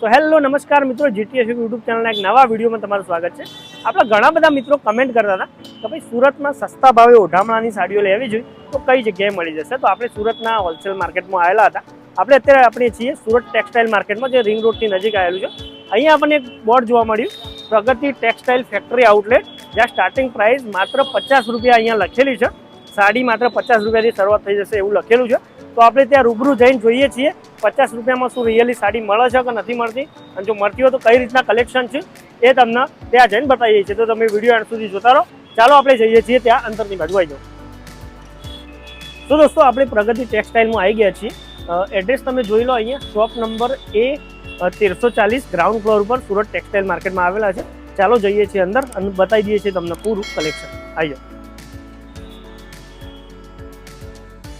તો હેલો, નમસ્કાર મિત્રો, જીટીએસ યુટ્યુબ ચેનલના એક નવા વિડીયોમાં તમારું સ્વાગત છે. આપણા ઘણા બધા મિત્રો કમેન્ટ કરતા હતા કે ભાઈ, સુરતમાં સસ્તા ભાવે ઓઢામણાની સાડીઓ લેવી જોઈએ, તો કઈ જગ્યાએ મળી જશે? તો આપણે સુરતના હોલસેલ માર્કેટમાં આવેલા હતા. આપણે અત્યારે આપણે છીએ સુરત ટેક્સટાઇલ માર્કેટમાં જે રિંગ રોડની નજીક આવેલું છે. અહીંયા આપણને એક બોર્ડ જોવા મળ્યું, પ્રગતિ ટેક્સટાઇલ ફેક્ટરી આઉટલેટ જ્યાં સ્ટાર્ટિંગ પ્રાઇસ માત્ર પચાસ રૂપિયા અહીંયા લખેલી છે. સાડી માત્ર પચાસ રૂપિયાથી શરૂઆત થઈ જશે એવું લખેલું છે. તો આપણે ત્યાં રૂબરૂ જઈને જોઈએ છીએ. પચાસ રૂપિયામાં શું રિયલી સાડી મળે છે કે નથી મળતી? અને જો મળતી હોય તો કઈ રીતના કલેક્શન છે એ તમને ત્યાં જઈને બતાવીએ છીએ. તો તમે વીડિયો એન્ડ સુધી જોતા રહો. ચાલો આપણે જઈએ છીએ ત્યાં અંતરની બાજુ આવી જાઓ. તો દોસ્તો, આપણે પ્રગતિ ટેક્સટાઇલમાં આવી ગયા છીએ. એડ્રેસ તમે જોઈ લો અહીંયા. શોપ નંબર એ તેરસો ચાલીસ ગ્રાઉન્ડ ફ્લોર ઉપર સુરત ટેક્સટાઇલ માર્કેટમાં આવેલા છે. ચાલો જઈએ છીએ અંદર અને બતાવી દઈએ છીએ તમને પૂરું કલેક્શન આવી જાઓ.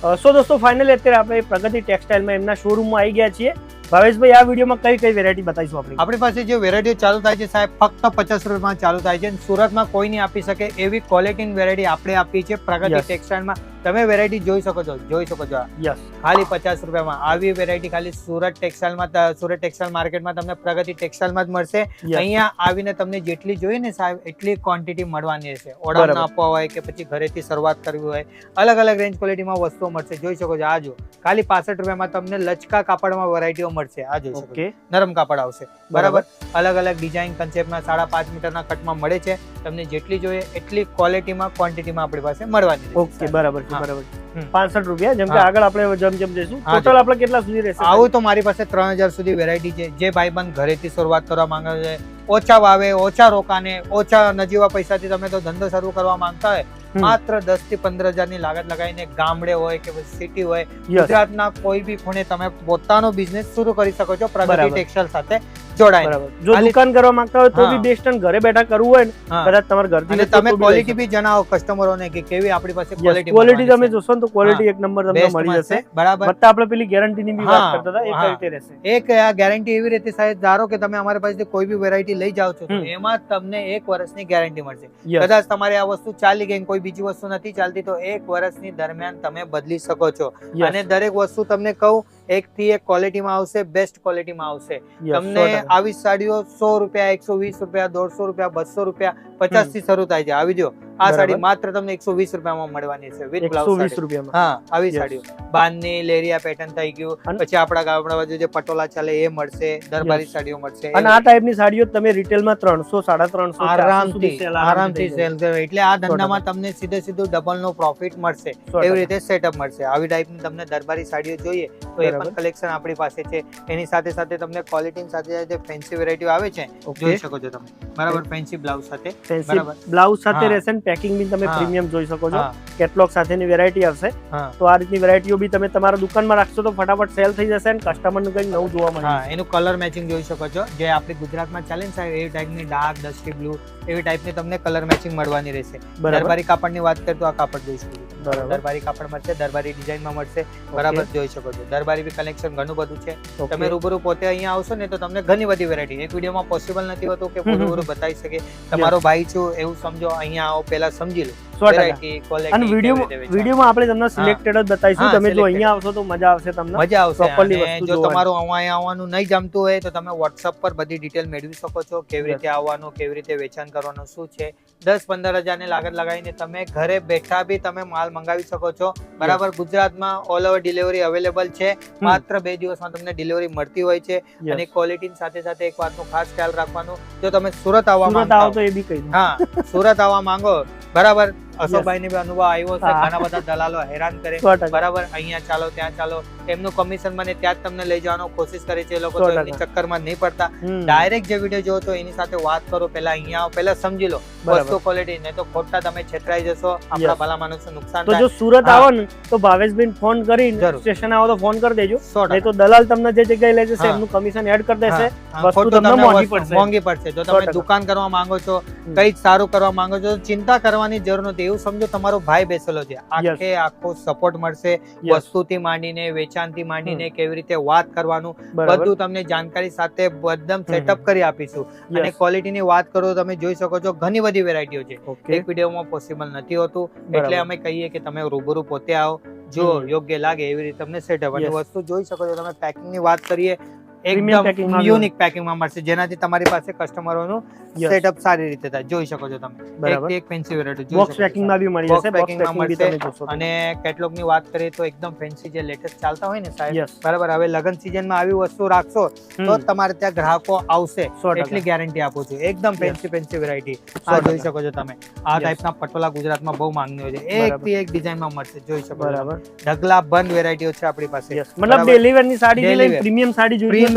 સો દોસ્તો ફાઇનલી અત્યારે આપણે પ્રગતિ ટેક્સટાઇલમાં એમના શોરૂમમાં આવી ગયા છીએ. ભાવેશભાઈ આ વિડીયોમાં કઈ કઈ વેરાયટી બતાવીશું આપણે? આપણી પાસે જે વેરાયટીઓ ચાલુ થાય છે સાહેબ ફક્ત પચાસ રૂપિયામાં ચાલુ થાય છે સુરતમાં કોઈ નહીં આપી શકે એવી ક્વોલિટીની વેરાયટી આપણે આપી છે પ્રગતિ. ટેક્સટાઇલમાં તમે વેરાયટી જોઈ શકો છો જોઈ શકો છો. યસ ખાલી પચાસ રૂપિયામાં. આવી વેરાયટી ખાલી સુરત ટેક્સટાઇલમાં સુરત ટેક્સટાઇલ માર્કેટમાં તમને પ્રગતિ ટેક્સટાઇલમાં જ મળશે. અહીંયા આવીને તમને જેટલી જોઈએ ને સાહેબ એટલી ક્વોન્ટિટી મળવાની રહેશે. ઓર્ડર આપવા હોય કે પછી ઘરેથી શરૂઆત કરવી હોય અલગ અલગ રેન્જ ક્વોલિટીમાં વસ્તુઓ મળશે. જોઈ શકો છો આ જો ખાલી પાસઠ રૂપિયામાં તમને લચકા કાપડમાં વેરાયટીઓ મળશે. આ જોઈ શકો નરમ કાપડ આવશે. બરાબર? અલગ અલગ ડિઝાઇન કન્સેપ્ટમાં સાડા પાંચ મીટરના કટમાં મળે છે. તમને જેટલી જોઈએ એટલી ક્વોલિટીમાં ક્વોન્ટિટીમાં આપણી પાસે મળવાની ઓકે બરાબર. છે. બરાબર. પાસઠ રૂપિયા જેમ કે આગળ આપણે જેમ જેમ જઈશું. ટોટલ આપણે કેટલા સુધી રહેશે આવું તો મારી પાસે ત્રણ હજાર સુધી વેરાયટી છે. જે ભાઈબંધ ઘરેથી શરૂઆત કરવા માંગે છે ઓછા વાવે ઓછા રોકાને ઓછા નજીવા પૈસાથી તમે તો ધંધો શરૂ કરવા માંગતા હોય. માત્ર દસથી પંદર હજારની લાગત લગાવીને ગામડે હોય કે સિટી હોય ગુજરાતના કોઈ બી ખૂણે તમે પોતાનો બિઝનેસ શરૂ કરી શકો છો પ્રગતિ ટેક્સટાઇલ સાથે. બરાબર. જો દુકાન કરવા માંગતા હોય તો બી બેસ્ટ અને ઘરે બેઠા કરવું હોય ને કદાચ તમારે ઘરથી તમે ક્વોલિટી બી જણાવો કસ્ટમરોને કે કેવી આપણી પાસે ક્વોલિટી ક્વોલિટી તમે જોશો ને તો ક્વોલિટી એક નંબર તમને મળી જશે. બરાબર. વત્તા આપણે પેલી ગેરંટીની બી વાત કરતા હતા એક રીતે રહેશે. એક આ ગેરંટી એવી રીતે સાહેબ ધારો કે તમે અમારી પાસેથી કોઈ બી વેરાયટી લઈ જાઓ છો એમાં તમને એક વર્ષની ગેરંટી મળશે. કદાચ તમારે આ વસ્તુ ચાલી ગઈ કોઈ બીજી વસ્તુ નથી ચાલતી તો એક વર્ષની દરમિયાન તમે બદલી શકો છો. અને દરેક વસ્તુ તમને કહું એક થી એક ક્વોલિટીમાં આવશે બેસ્ટ ક્વોલિટીમાં આવશે. તમને આવી સાડીઓ સો રૂપિયા એકસો વીસ રૂપિયા દોઢસો રૂપિયા બસો રૂપિયા પચાસથી શરૂ થાય છે. આવી જો. આ સાડી માત્ર તમને એકસો વીસ રૂપિયામાં મળવાની છે વિથ 120 બ્લાઉઝ રૂપિયામાં. હા આવી સાડીઓ. બાંધની લેરિયા પેટર્ન થઈ ગયું. પછી આપણા ગામડા બાજુ જે પટોલા ચાલે એ મળશે દરબારી સાડીઓ મળશે. અને આ ટાઈપની સાડીઓ તમે રિટેલમાં ત્રણસો સાડા ત્રણસો આરામથી આરામથી સેલ એટલે આ ધંધામાં તમને સીધે સીધું ડબલ નો પ્રોફિટ મળશે. એવી રીતે સેટઅપ મળશે. આવી ટાઈપની તમને દરબારી સાડીઓ જોઈએ તો એ પણ કલેક્શન આપણી પાસે છે. એની સાથે સાથે તમને ક્વોલિટી સાથે સાથે ફેન્સી વેરાયટીઓ આવે છે. જોઈ શકો છો તમે. બરાબર ફેન્સી બ્લાઉઝ સાથે. બરાબર. બ્લાઉઝ સાથે. રહેશે પેકિંગ બી તમે પ્રીમિયમ જોઈ શકો છો. કેટલોગ સાથેની વેરાયટી આવશે તો આ રીતની વેરાયટીઓ બી તમે તમારા દુકાનમાં રાખશો તો ફટાફટ સેલ થઈ જશે અને કસ્ટમરનું કંઈક નવું જોવા મળે. એનું કલર મેચિંગ જોઈ શકો છો. જે આપણે ગુજરાતમાં ચાલે ને સાહેબ એવી ટાઈપની ડાર્ક ડસ્ટી બ્લુ એવી ટાઈપની તમને કલર મેચિંગ મળવાની રહેશે. દરબારી કાપડની વાત કરીએ તો આ કાપડ જોઈ શકો. દરબારી કાપડ મળશે દરબારી ડિઝાઇનમાં મળશે. બરાબર જોઈ શકો છો. દરબારી બી કલેક્શન ઘણું બધું છે. તમે રૂબરૂ પોતે અહીંયા આવશો ને તો તમને ઘણી બધી વેરાયટી એક વિડીયોમાં પોસિબલ નથી હોતું કે. પૂરું બતાવી શકે. તમારો ભાઈ છું એવું સમજો અહીંયા આવો પહેલા સમજી લો. સો ટકા. અને વીડિયો વિડીયોમાં આપણે તમને સિલેક્ટેડ જ બતાવીશું. તમે જો અહીંયા આવશો તો મજા આવશે તમને. મજા આવશે. Properly વસ્તુ જો તમારું અહીંયા આવવાનું નહીં જમતું હોય તો તમે WhatsApp પર બધી ડિટેલ મેળવી શકો છો. કેવી રીતે આવવાનું કેવી રીતે વેચાણ કરવાનું શું છે? દસ પંદર હજારની લાગત લગાવીને તમે ઘરે બેઠા બી તમે માલ મંગાવી શકો છો. બરાબર? ગુજરાતમાં ઓલ ઓવર ડિલિવરી અવેલેબલ છે. માત્ર બે દિવસમાં તમને ડિલિવરી મળતી હોય છે. અને ક્વોલિટી સાથે સાથે એક વાતનો ખાસ ખ્યાલ રાખવાનું. જો તમે સુરત આવવા તો એ બી કહી હા સુરત આવવા માંગો. બરાબર? અશોકભાઈ ને અનુભવ આવ્યો છે ઘણા બધા દલાલો હેરાન કરે. બરાબર અહીંયા ચાલો ત્યાં ચાલો. એમનું કમિશન મને ત્યાં જ તમને લઈ જવાનો કોશિશ કરે છે એ લોકો તો. એમની ચક્કરમાં નહીં પડતા. ડાયરેક્ટ જે વીડિયો જોવો તો એની સાથે વાત કરો પહેલા અહીંયા આવો પહેલા સમજી લો. વસ્તુ ક્વોલિટી નહીં તો ખોટા તમે છેતરાઈ જશો. આપણા ભલા માણસ નુકસાન તો જો સુરત આવો ને તો ભાવેશભાઈ ફોન કરીને. સ્ટેશન આવો તો ફોન કરી દેજો. નહીં તો દલાલ તમને જે જગ્યાએ લઈ જશે એમનું કમિશન એડ કરી દેશે. વસ્તુ તમને મોંઘી પડશે. મોંઘી પડશે. જો તમે દુકાન કરવા માંગો છો. કઈ સારું કરવા માંગો છો ચિંતા કરવાની જરૂર નથી. એવું સમજો તમારો ભાઈ બેસેલો છે. આખે આખો સપોર્ટ મળશે. વસ્તુથી માંડીને વેચાણથી માંડીને કેવી રીતે વાત કરવાનું બધું તમને જાણકારી સાથે એકદમ સેટઅપ કરી આપીશું. અને ક્વોલિટીની વાત કરો તમે જોઈ શકો છો ઘણી બધી વેરાયટીઓ છે. એક વિડીયોમાં પોસિબલ નથી હોતું. એટલે અમે કહીએ કે તમે રૂબરૂ પોતે આવો. જો યોગ્ય લાગે એવી રીતે તમને સેટઅપ અને વસ્તુ જોઈ શકો છો તમે પેકિંગની વાત કરીએ એકદમ યુનિક પેકિંગમાં મળશે. જેનાથી તમારી પાસે કસ્ટમરોનું સેટઅપ સારી રીતે થાય. જોઈ શકો છો તમે. બરાબર. એક એક ફેન્સી વેરાયટી બોક્સ પેકિંગમાં બી મળી જશે. પેકિંગમાં મળશે. તમે જોશો અને કેટલોગની વાત કરીએ તો એકદમ ફેન્સી જે લેટેસ્ટ ચાલતા હોય ને સાહેબ બરાબર. હવે લગન સિઝનમાં આવી વસ્તુ રાખશો તો તમારે ત્યાં ગ્રાહકો આવશે. એટલી ગેરંટી આપું છું. એકદમ ફેન્સી ફેન્સી વેરાયટી આ જોઈ શકો છો તમે. આ ટાઈપના પટોલા ગુજરાતમાં બહુ હોય છે. એક. થી એક ડિઝાઇનમાં મળશે. જોઈ શકો બરાબર. ઢગલા બંધ વેરાયટીઓ છે આપણી પાસે. મતલબ બરાબર. ડેલી વેરની સાડી. પ્રીમિયમ સાડી જોઈએ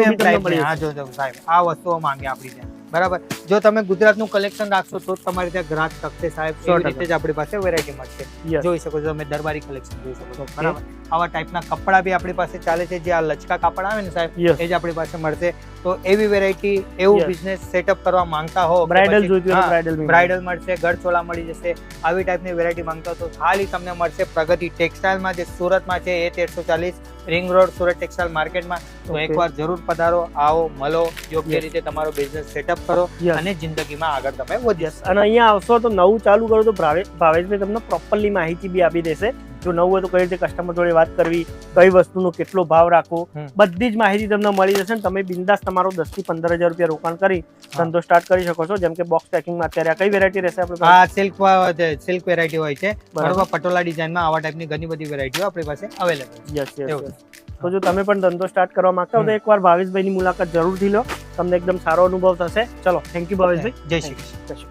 સાહેબ. આ વસ્તુઓ માંગે આપણી ત્યાં બરાબર. જો તમે ગુજરાતનું કલેક્શન રાખશો તો તમારે ત્યાં ગ્રાહક તકતે સાહેબ સો રીતે જ આપણી પાસે વેરાયટી મળશે. જોઈ શકો છો તમે દરબારી કલેક્શન જોઈ શકો છો. બરાબર. આવા ટાઈપના કપડા બી આપણી પાસે ચાલે છે જે આ લચકા કાપડ આવે ને સાહેબ એ જ આપણી પાસે મળશે. તો એવી વેરાયટી એવું બિઝનેસ સેટઅપ કરવા માંગતા હો બ્રાઇડલ બ્રાઇડલ બ્રાઇડલ મળશે ગઢચોળા મળી જશે આવી ટાઈપની વેરાયટી માંગતા તો ખાલી તમને મળશે પ્રગતિ ટેક્સટાઇલમાં જે સુરતમાં છે એ તેરસો ચાલીસ રિંગ રોડ સુરત ટેક્સટાઇલ માર્કેટમાં તો. એકવાર જરૂર પધારો આવો મળો યોગ્ય રીતે તમારો બિઝનેસ સેટઅપ કરો અને જિંદગીમાં આગળ તમે વધી અને અહીંયા આવશો તો નવું ચાલુ કરો તો ભાવે ભાવેશભાઈ તમને પ્રોપરલી માહિતી બી આપી દેશે. જો નવું હોય તો કઈ રીતે કસ્ટમર જોડે વાત કરવી કઈ વસ્તુનો કેટલો ભાવ રાખવો બધી જ માહિતી તમને મળી જશે ને તમે બિંદાસ તમારો દસથી પંદર હજાર રૂપિયા રોકાણ કરી ધંધો સ્ટાર્ટ કરી શકો છો. જેમ કે બોક્સ પેકિંગમાં અત્યારે કઈ વેરાયટી રહેશે આપણે? આ સિલ્ક સિલ્ક વેરાયટી હોય છે. બરાબર. પટોલા ડિઝાઇનમાં આવા ટાઈપની ઘણી બધી વેરાયટીઓ આપણી પાસે અવેલેબલ યસ યસ તો જો તમે પણ ધંધો સ્ટાર્ટ કરવા માંગતા હો તો. એકવાર ભાવેશભાઈની મુલાકાત જરૂરથી લો. તમને એકદમ સારો અનુભવ થશે. ચલો થેન્ક યુ ભાવેશભાઈ. જય શ્રી કૃષ્ણ.